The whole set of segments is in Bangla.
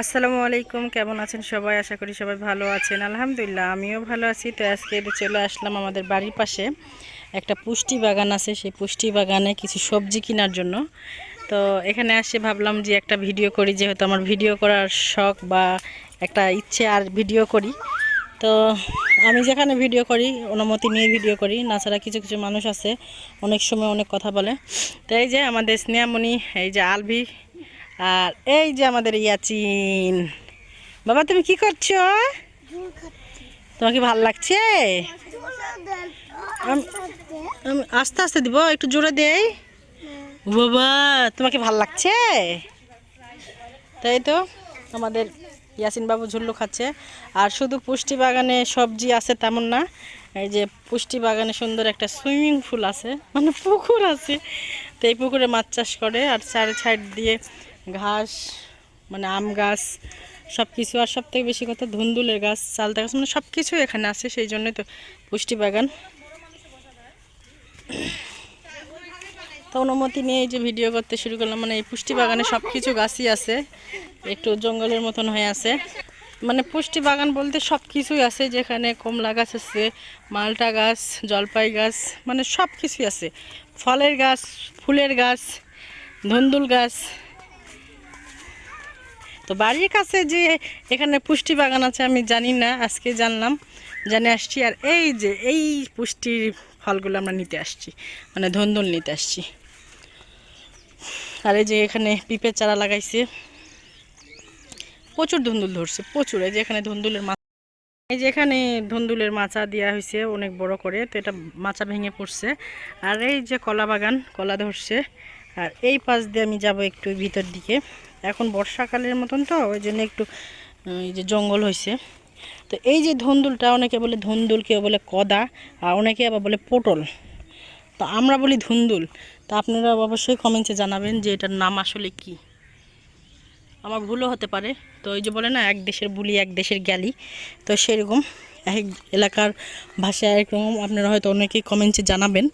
আসসালামু আলাইকুম, কেমন আছেন সবাই? আশা করি সবাই ভালো আছেন। আলহামদুলিল্লাহ, আমিও ভালো আছি। তো আজকে চলে আসলাম আমাদের বাড়ির পাশে। একটা পুষ্টি বাগান আছে, সেই পুষ্টি বাগানে কিছু সবজি কেনার জন্য। তো এখানে আসে ভাবলাম যে একটা ভিডিও করি, যেহেতু আমার ভিডিও করার শখ বা একটা ইচ্ছে আর ভিডিও করি। তো আমি যেখানে ভিডিও করি, অনুমতি নিয়ে ভিডিও করি। তাছাড়া কিছু কিছু মানুষ আছে, অনেক সময় অনেক কথা বলে। তো এই যে আমাদের স্নেহামণি, এই যে আলভি আর এই যে আমাদের ইয়াচিন। বাবা তুমি কি করছ? তোমার কি ভালো লাগছে? আমি আস্তে আস্তে। দিব একটু জোরে দেই। বাবা তোমাকে ভালো লাগছে? তাই তো আমাদের ইয়াসিন বাবু ঝুল্লু খাচ্ছে। আর শুধু পুষ্টি বাগানে সবজি আছে তেমন না এই যে পুষ্টি বাগানে সুন্দর একটা সুইমিং পুল আছে মানে পুকুর আছে। তো এই পুকুরে মাছ চাষ করে আর চারি সাইড দিয়ে ঘাস মানে আম গাছ সব কিছু আর সব থেকে বেশি কথা ধুন্দুলের গাছ, চালতা গাছ মানে সব কিছু এখানে আছে, সেই জন্যই তো পুষ্টি বাগান। তো অনুমতি নিয়ে যে ভিডিও করতে শুরু করলাম মানে এই পুষ্টি বাগানে সব কিছু গাছই আছে, একটু জঙ্গলের মতন হয়ে আছে। মানে পুষ্টি বাগান বলতে সব কিছুই আছে, যেখানে কমলা গাছ আছে, মালটা গাছ, জলপাই গাছ মানে সব কিছুই আছে। ফলের গাছ, ফুলের গাছ, ধুন্দুল গাছ তো বাড়ির কাছে যে এখানে পুষ্টি বাগান আছে, আমি জানি না, আজকে জানলাম। জানে আসছি, আর এই যে, এই পুষ্টির ফলগুলো আমরা নিতে আসছি মানে ধন্দুল নিতে আসছি। আর এই যে এখানে পিঁপের চারা লাগাইছে। প্রচুর ধুন্দুল ধরছে, প্রচুর। এই যে এখানে ধুন্দুলের মাছ এই যে এখানে ধুন্দুলের মাচা দেওয়া হয়েছে, অনেক বড় করে, তো এটা মাচা ভেঙে পড়ছে। আর এই যে কলা বাগান, কলা ধরছে। আর এই পাশ দিয়ে আমি যাব একটু ভিতর দিকে। এখন বর্ষাকালের মতন তো, ওই জন্য একটু এই যে জঙ্গল হয়েছে তো এই যে ধন্দুলটা, অনেকে বলে ধন্দুল, কেউ বলে কদা, আর অনেকে আবার বলে পটল। তো আমরা বলি ধুন্দুল। তা আপনারা অবশ্যই কমেন্টে জানাবেন যে এটার নাম আসলে কি। আমার ভুলও হতে পারে। তো ওই যে বলে না, এক দেশের বুলি, এক দেশের গ্যালি। তো সেরকম এক এলাকার ভাষায় একরকম আপনারা হয়তো অনেকেই কমেন্টে জানাবেন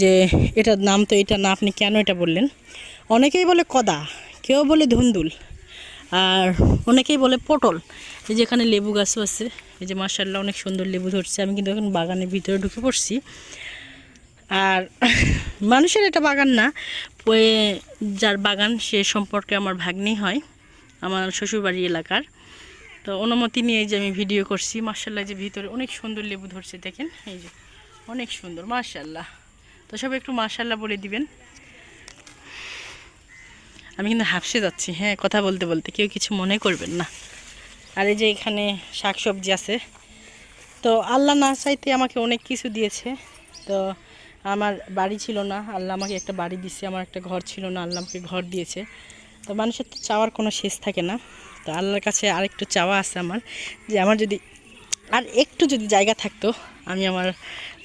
যে, এটার নাম তো এটা না, আপনি কেন এটা বললেন? অনেকেই বলে কদা, কেউ বলে ধুন্দুল, আর অনেকেই বলে পটল। এই যে এখানে লেবু গাছও আছে। এই যে মার্শাল্লাহ অনেক সুন্দর লেবু ধরছে। আমি কিন্তু এখন বাগানের ভিতরে ঢুকে পড়ছি। আর মানুষের এটা বাগান না যার বাগান সে সম্পর্কে আমার ভাগ্নি হয়। আমার শ্বশুরবাড়ি এলাকার। তো অনুমতি নিয়ে যে আমি ভিডিও করছি মার্শাল্লাহ যে ভিতরে অনেক সুন্দর লেবু ধরছে, দেখেন? এই যে, অনেক সুন্দর মার্শাল্লাহ তো সব একটু মার্শাল্লাহ বলে দিবেন। আমি কিন্তু হাফসে যাচ্ছি হ্যাঁ কথা বলতে বলতে, কেউ কিছু মনে করবেন না। আর এই যে এখানে শাক সবজি আছে। তো আল্লাহ না চাইতে আমাকে অনেক কিছু দিয়েছে। তো আমার বাড়ি ছিল না, আল্লাহ আমাকে একটা বাড়ি দিয়েছে আমার একটা ঘর ছিল না, আল্লাহ আমাকে ঘর দিয়েছে। তো মানুষের তো চাওয়ার কোনো শেষ থাকে না। তো আল্লাহর কাছে আরেকটু চাওয়া আছে আমার, যে আমার যদি আর একটু যদি জায়গা থাকতো, আমি আমার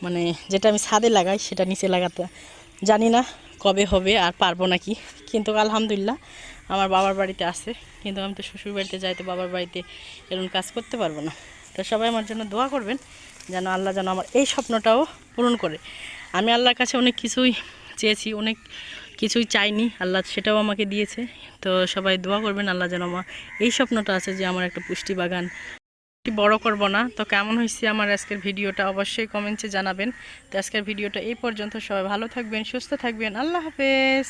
মানে যেটা আমি ছাদে লাগাই সেটা নিচে লাগাতে জানি না কবে হবে আর পারব নাকি। কিন্তু আলহামদুলিল্লাহ আমার বাবার বাড়িতে আছে, কিন্তু আমি তো শ্বশুর বাড়িতে যাইতে বাবার বাড়িতে এরকম কাজ করতে পারব না। তো সবাই আমার জন্য দোয়া করবেন যেন আল্লাহ যেন আমার এই স্বপ্নটাও পূরণ করে। আমি আল্লাহর কাছে অনেক কিছুই চেয়েছি, অনেক কিছুই চাইনি। আল্লাহ সেটাও আমাকে দিয়েছে। তো সবাই দোয়া করবেন, আল্লাহ যেন আমার এই স্বপ্নটা আছে যে আমার একটা পুষ্টি বাগান। বড় করব না? তো কেমন হয়েছে আমার আজকের ভিডিওটা অবশ্যই কমেন্টে জানাবেন। তো আজকের ভিডিওটা এই পর্যন্ত। সবাই ভালো থাকবেন, সুস্থ থাকবেন। আল্লাহ হাফেজ।